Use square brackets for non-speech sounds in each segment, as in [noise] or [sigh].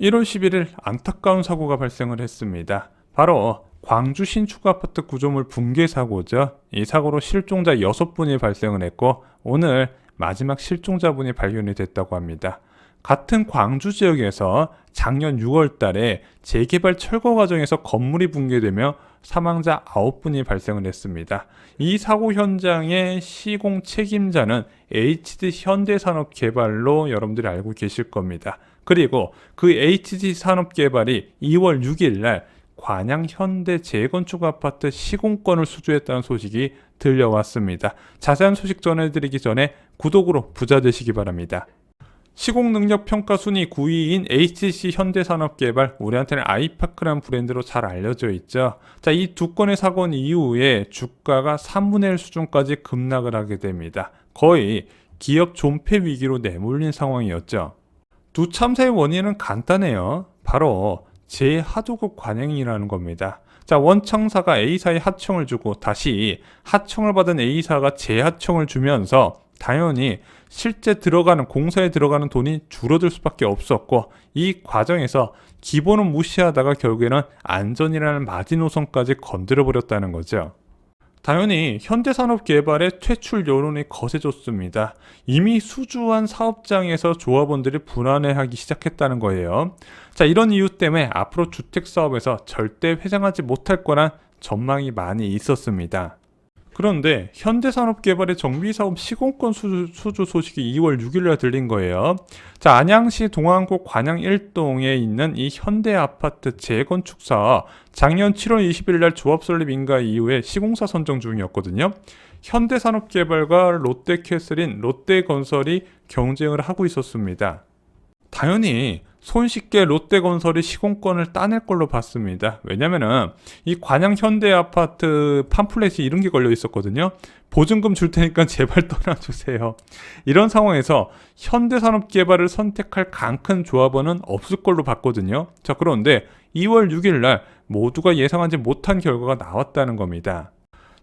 (1월 11일) 안타까운 사고가 발생을 했습니다. 바로 광주 신축 아파트 구조물 붕괴 사고죠. 이 사고로 실종자 6분이 발생을 했고 오늘 마지막 실종자분이 발견이 됐다고 합니다. 같은 광주 지역에서 작년 6월 달에 재개발 철거 과정에서 건물이 붕괴되며 사망자 9분이 발생을 했습니다. 이 사고 현장의 시공 책임자는 HD 현대산업개발로 여러분들이 알고 계실 겁니다. 그리고 그 HD 산업개발이 2월 6일 날 관양 현대 재건축 아파트 시공권을 수주했다는 소식이 들려왔습니다. 자세한 소식 전해드리기 전에 구독으로 부자 되시기 바랍니다. 시공 능력 평가 순위 9위인 HC 현대산업개발 우리한테는 아이파크라는 브랜드로 잘 알려져 있죠. 자, 이 두 건의 사건 이후에 주가가 3분의 1 수준까지 급락을 하게 됩니다. 거의 기업 존폐 위기로 내몰린 상황이었죠. 두 참사의 원인은 간단해요. 바로 재하도급 관행이라는 겁니다. 자, 원청사가 A사에 하청을 주고 다시 하청을 받은 A사가 재하청을 주면서 당연히 실제 들어가는 공사에 들어가는 돈이 줄어들 수밖에 없었고 이 과정에서 기본은 무시하다가 결국에는 안전이라는 마지노선까지 건드려 버렸다는 거죠. 당연히 현대산업개발의 퇴출 여론이 거세졌습니다. 이미 수주한 사업장에서 조합원들이 불안해하기 시작했다는 거예요. 자, 이런 이유 때문에 앞으로 주택 사업에서 절대 회생하지 못할 거란 전망이 많이 있었습니다. 그런데 현대산업개발의 정비사업 시공권 수주, 소식이 2월 6일날 들린 거예요. 자, 안양시 동안구 관양 1동에 있는 이 현대아파트 재건축 사업 작년 7월 20일 날 조합 설립 인가 이후에 시공사 선정 중이었거든요. 현대산업개발과 롯데캐슬인 롯데건설이 경쟁을 하고 있었습니다. 당연히 손쉽게 롯데건설이 시공권을 따낼 걸로 봤습니다. 왜냐면은 이 관양 현대 아파트 팜플렛이 이런 게 걸려 있었거든요. 보증금 줄 테니까 [laughs] 제발 떠나주세요. 이런 상황에서 현대산업개발을 선택할 강큰 조합원은 없을 걸로 봤거든요. 자, 그런데 2월 6일 날 모두가 예상하지 못한 결과가 나왔다는 겁니다.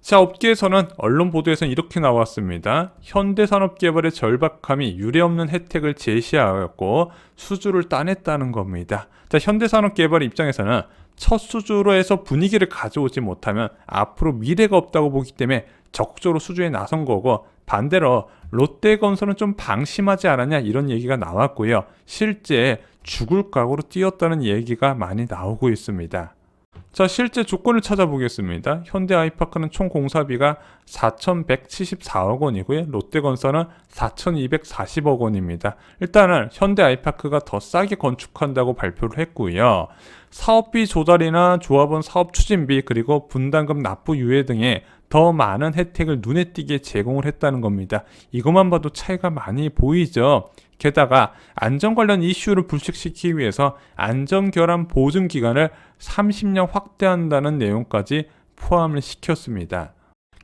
자, 업계에서는 언론 보도에서는 이렇게 나왔습니다. 현대산업개발의 절박함이 유례없는 혜택을 제시하였고 수주를 따냈다는 겁니다. 자, 현대산업개발 입장에서는 첫 수주로 해서 분위기를 가져오지 못하면 앞으로 미래가 없다고 보기 때문에 적극적으로 수주에 나선 거고 반대로 롯데건설은 좀 방심하지 않았냐 이런 얘기가 나왔고요. 실제 죽을 각오로 뛰었다는 얘기가 많이 나오고 있습니다. 자, 실제 조건을 찾아보겠습니다. 현대 아이파크는 총 공사비가 4,174억 원이고요. 롯데건설은 4,240억 원입니다. 일단은 현대 아이파크가 더 싸게 건축한다고 발표를 했고요. 사업비 조달이나 조합원 사업 추진비 그리고 분담금 납부 유예 등의 더 많은 혜택을 눈에 띄게 제공을 했다는 겁니다. 이것만 봐도 차이가 많이 보이죠. 게다가 안전 관련 이슈를 불식시키기 위해서 안전 결함 보증 기간을 30년 확대한다는 내용까지 포함을 시켰습니다.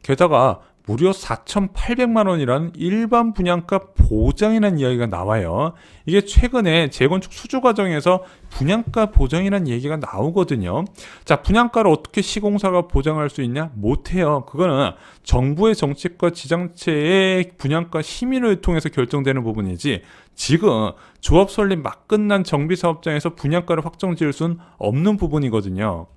게다가 무려 4,800만 원이라는 일반 분양가 보장이라는 이야기가 나와요. 이게 최근에 재건축 수주 과정에서 분양가 보장이라는 얘기가 나오거든요. 자, 분양가를 어떻게 시공사가 보장할 수 있냐? 못해요. 그거는 정부의 정책과 지자체의 분양가 심의를 통해서 결정되는 부분이지 지금 조합 설립 막 끝난 정비 사업장에서 분양가를 확정 지을 수는 없는 부분이거든요.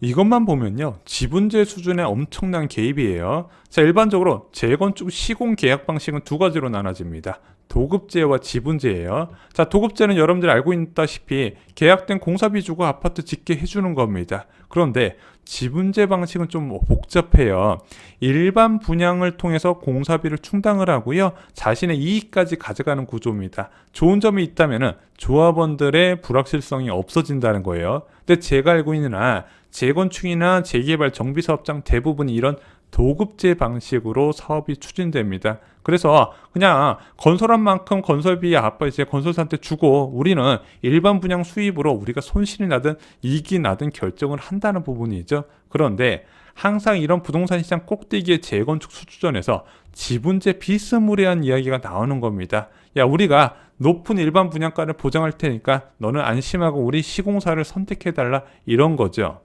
이것만 보면요. 지분제 수준의 엄청난 개입이에요. 자, 일반적으로 재건축 시공 계약 방식은 두 가지로 나눠집니다. 도급제와 지분제예요. 자, 도급제는 여러분들이 알고 있다시피 계약된 공사비 주고 아파트 짓게 해주는 겁니다. 그런데 지분제 방식은 좀 복잡해요. 일반 분양을 통해서 공사비를 충당을 하고요. 자신의 이익까지 가져가는 구조입니다. 좋은 점이 있다면은 조합원들의 불확실성이 없어진다는 거예요. 근데 제가 알고 있는 한 재건축이나 재개발 정비 사업장 대부분이 이런 도급제 방식으로 사업이 추진됩니다. 그래서 그냥 건설한 만큼 건설비 아빠 이제 건설사한테 주고 우리는 일반 분양 수입으로 우리가 손실이 나든 이익이 나든 결정을 한다는 부분이죠. 그런데 항상 이런 부동산 시장 꼭대기의 재건축 수주전에서 지분제 비스무리한 이야기가 나오는 겁니다. 야, 우리가 높은 일반 분양가를 보장할 테니까 너는 안심하고 우리 시공사를 선택해달라 이런 거죠.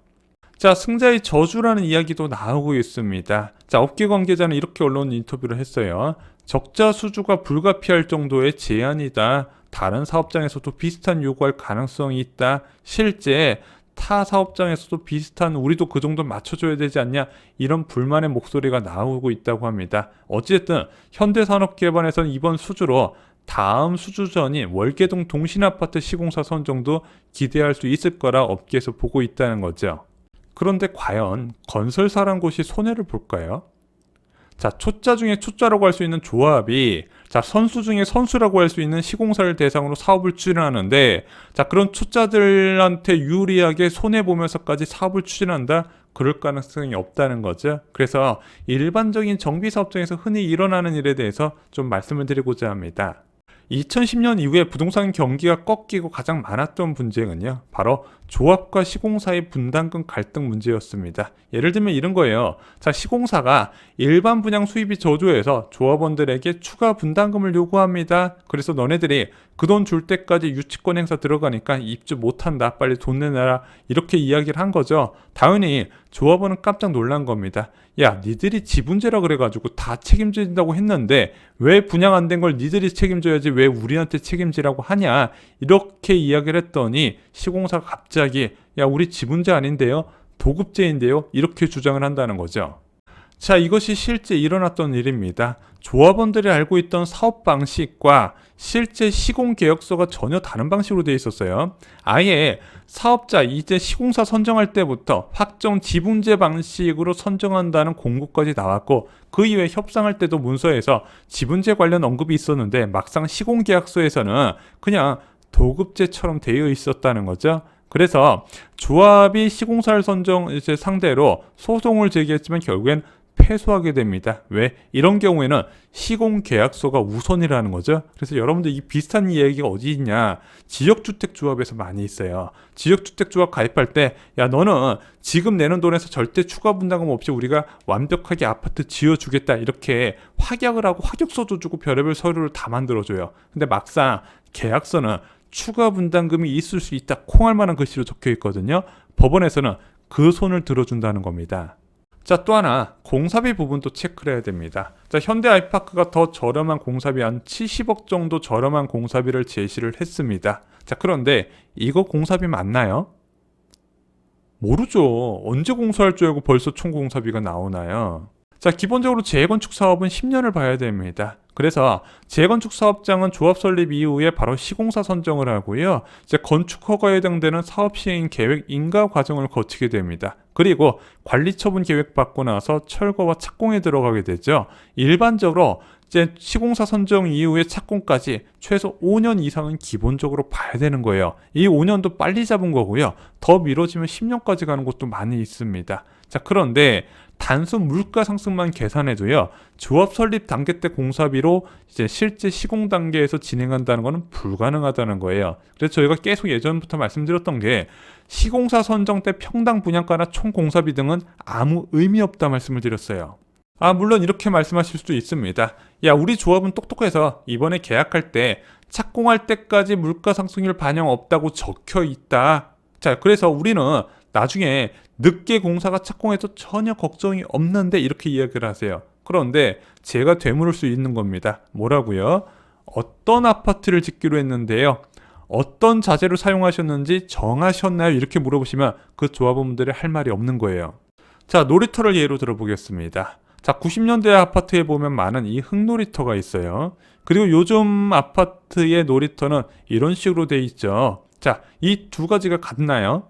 자, 승자의 저주라는 이야기도 나오고 있습니다. 자, 업계 관계자는 이렇게 언론 인터뷰를 했어요. 적자 수주가 불가피할 정도의 제한이다. 다른 사업장에서도 비슷한 요구할 가능성이 있다. 실제 타 사업장에서도 비슷한 우리도 그 정도 맞춰줘야 되지 않냐 이런 불만의 목소리가 나오고 있다고 합니다. 어쨌든 현대산업개발에서는 이번 수주로 다음 수주 전인 월계동 동신아파트 시공사 선정도 기대할 수 있을 거라 업계에서 보고 있다는 거죠. 그런데 과연 건설사란 곳이 손해를 볼까요? 자, 초짜 중에 초짜라고 할 수 있는 조합이 자, 선수 중에 선수라고 할 수 있는 시공사를 대상으로 사업을 추진하는데 자, 그런 초짜들한테 유리하게 손해 보면서까지 사업을 추진한다? 그럴 가능성이 없다는 거죠. 그래서 일반적인 정비 사업장에서 흔히 일어나는 일에 대해서 좀 말씀을 드리고자 합니다. 2010년 이후에 부동산 경기가 꺾이고 가장 많았던 분쟁은요. 바로 조합과 시공사의 분담금 갈등 문제였습니다. 예를 들면 이런 거예요. 자, 시공사가 일반 분양 수입이 저조해서 조합원들에게 추가 분담금을 요구합니다. 그래서 너네들이 그 돈 줄 때까지 유치권 행사 들어가니까 입주 못한다. 빨리 돈 내놔라. 이렇게 이야기를 한 거죠. 당연히 조합원은 깜짝 놀란 겁니다. 야, 니들이 지분제라 그래가지고 다 책임진다고 했는데 왜 분양 안 된 걸 니들이 책임져야지 왜 우리한테 책임지라고 하냐 이렇게 이야기를 했더니 시공사가 갑자기 야 우리 지분제 아닌데요 도급제인데요 이렇게 주장을 한다는 거죠. 자 이것이 실제 일어났던 일입니다. 조합원들이 알고 있던 사업 방식과 실제 시공 계약서가 전혀 다른 방식으로 되어 있었어요. 아예 사업자 이제 시공사 선정할 때부터 확정 지분제 방식으로 선정한다는 공고까지 나왔고 그 이후에 협상할 때도 문서에서 지분제 관련 언급이 있었는데 막상 시공 계약서에서는 그냥 도급제처럼 되어 있었다는 거죠. 그래서 조합이 시공사를 선정 이제 상대로 소송을 제기했지만 결국엔 패소하게 됩니다. 왜? 이런 경우에는 시공 계약서가 우선이라는 거죠. 그래서 여러분들 이 비슷한 이야기가 어디 있냐? 지역주택 조합에서 많이 있어요. 지역주택 조합 가입할 때, 야, 너는 지금 내는 돈에서 절대 추가 분담금 없이 우리가 완벽하게 아파트 지어주겠다. 이렇게 확약을 하고 확약서도 주고 별의별 서류를 다 만들어줘요. 근데 막상 계약서는 추가 분담금이 있을 수 있다. 콩할 만한 글씨로 적혀 있거든요. 법원에서는 그 손을 들어준다는 겁니다. 자, 또 하나 공사비 부분도 체크를 해야 됩니다. 자, 현대 아이파크가 더 저렴한 공사비 한 70억 정도 저렴한 공사비를 제시를 했습니다. 자, 그런데 이거 공사비 맞나요? 모르죠. 언제 공사할 줄 알고 벌써 총 공사비가 나오나요? 자, 기본적으로 재건축 사업은 10년을 봐야 됩니다. 그래서 재건축 사업장은 조합 설립 이후에 바로 시공사 선정을 하고요. 이제 건축 허가에 해당되는 사업 시행 계획 인가 과정을 거치게 됩니다. 그리고 관리 처분 계획 받고 나서 철거와 착공에 들어가게 되죠. 일반적으로 이제 시공사 선정 이후에 착공까지 최소 5년 이상은 기본적으로 봐야 되는 거예요. 이 5년도 빨리 잡은 거고요. 더 미뤄지면 10년까지 가는 곳도 많이 있습니다. 자, 그런데 단순 물가 상승만 계산해도요. 조합 설립 단계 때 공사비로 이제 실제 시공 단계에서 진행한다는 것은 불가능하다는 거예요. 그래서 저희가 계속 예전부터 말씀드렸던 게 시공사 선정 때 평당 분양가나 총 공사비 등은 아무 의미 없다 말씀을 드렸어요. 아, 물론 이렇게 말씀하실 수도 있습니다. 야, 우리 조합은 똑똑해서 이번에 계약할 때 착공할 때까지 물가 상승률 반영 없다고 적혀 있다. 자, 그래서 우리는 나중에 늦게 공사가 착공해도 전혀 걱정이 없는데 이렇게 이야기를 하세요. 그런데 제가 되물을 수 있는 겁니다. 뭐라고요? 어떤 아파트를 짓기로 했는데요. 어떤 자재를 사용하셨는지 정하셨나요? 이렇게 물어보시면 그 조합원들이 할 말이 없는 거예요. 자, 놀이터를 예로 들어보겠습니다. 자, 90년대 아파트에 보면 많은 이 흙놀이터가 있어요. 그리고 요즘 아파트의 놀이터는 이런 식으로 돼 있죠. 자, 이 두 가지가 같나요?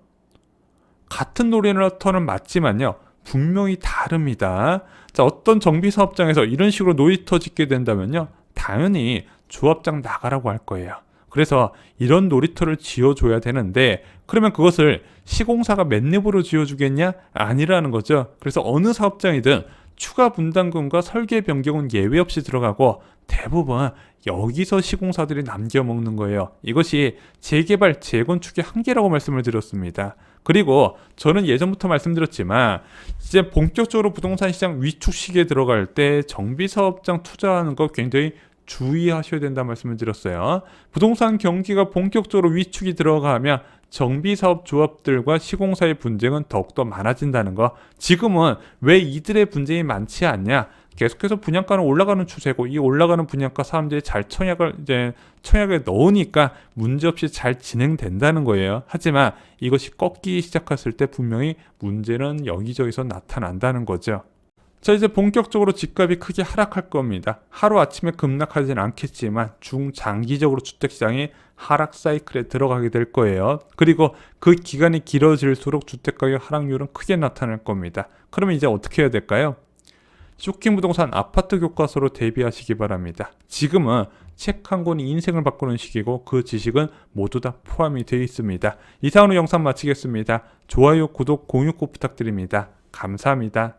같은 놀이터는 맞지만요. 분명히 다릅니다. 자, 어떤 정비 사업장에서 이런 식으로 놀이터 짓게 된다면요. 당연히 조합장 나가라고 할 거예요. 그래서 이런 놀이터를 지어줘야 되는데 그러면 그것을 시공사가 맨입으로 지어주겠냐? 아니라는 거죠. 그래서 어느 사업장이든 추가 분담금과 설계 변경은 예외 없이 들어가고 대부분 여기서 시공사들이 남겨먹는 거예요. 이것이 재개발, 재건축의 한계라고 말씀을 드렸습니다. 그리고 저는 예전부터 말씀드렸지만 이제 본격적으로 부동산 시장 위축 시기에 들어갈 때 정비 사업장 투자하는 거 굉장히 주의하셔야 된다 말씀을 드렸어요. 부동산 경기가 본격적으로 위축이 들어가면 정비사업 조합들과 시공사의 분쟁은 더욱더 많아진다는 거. 지금은 왜 이들의 분쟁이 많지 않냐? 계속해서 분양가는 올라가는 추세고 이 올라가는 분양가 사람들이 잘 청약을 이제 청약에 넣으니까 문제없이 잘 진행된다는 거예요. 하지만 이것이 꺾이기 시작했을 때 분명히 문제는 여기저기서 나타난다는 거죠. 자 이제 본격적으로 집값이 크게 하락할 겁니다. 하루 아침에 급락하진 않겠지만 중장기적으로 주택시장이 하락 사이클에 들어가게 될 거예요. 그리고 그 기간이 길어질수록 주택가격 하락률은 크게 나타날 겁니다. 그러면 이제 어떻게 해야 될까요? 쇼킹 부동산 아파트 교과서로 대비하시기 바랍니다. 지금은 책 한 권이 인생을 바꾸는 시기고 그 지식은 모두 다 포함이 되어 있습니다. 이상으로 영상 마치겠습니다. 좋아요, 구독, 공유 꼭 부탁드립니다. 감사합니다.